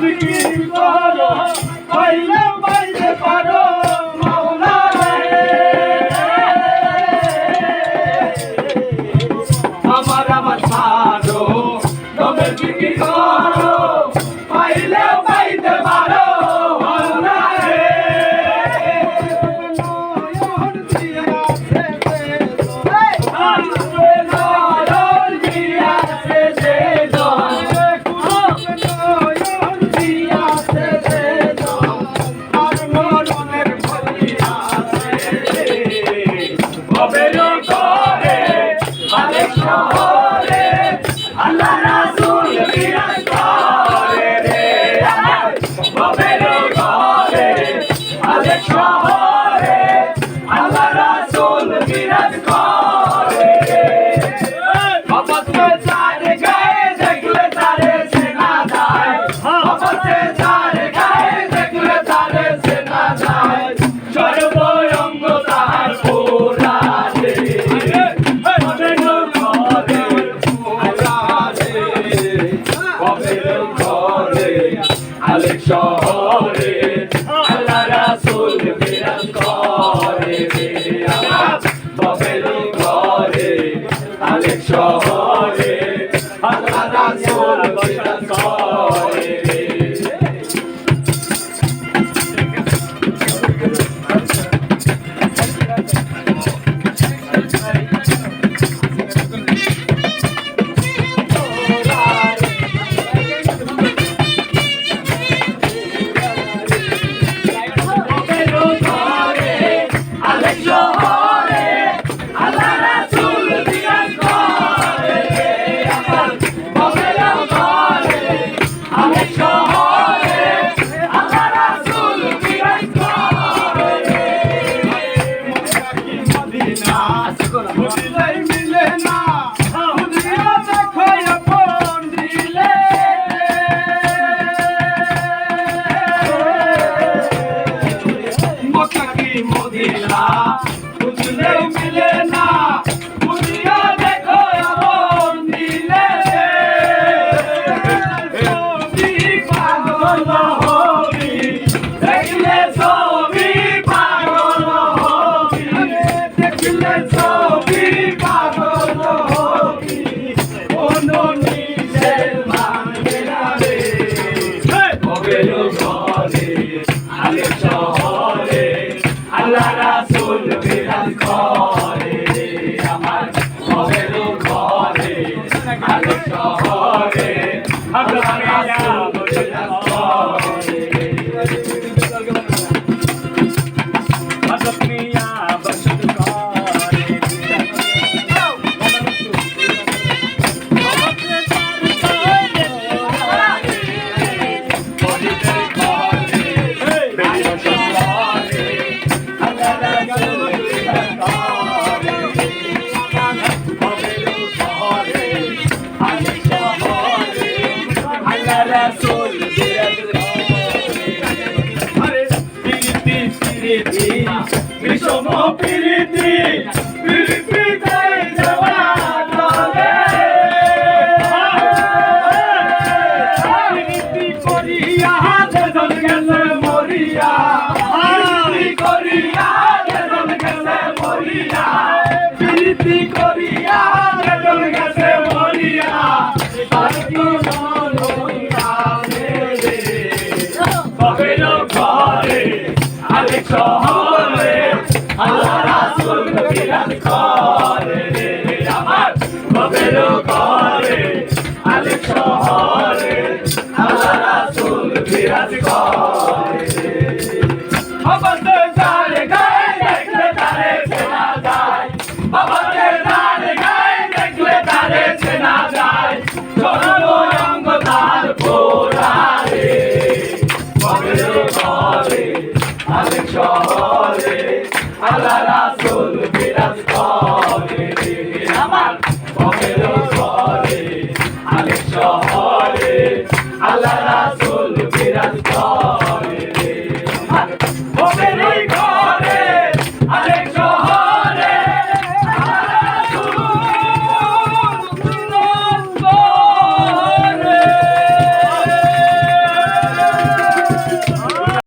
বিক্রি করো কবের ঘরে আলেক শহরে আল্লাহ রাসুল বিরাজ করে কবের ঘরে আলেক শহরে আল্লাহ রাসুল বিরাজ করে I'll make sure. শহরে। Vamos, homem শহরে, আল্লাহ রাসূল বিরাজ করে আমার মনের শহরে আলে শহরে, আল্লাহ রাসূল বিরাজ করে আমার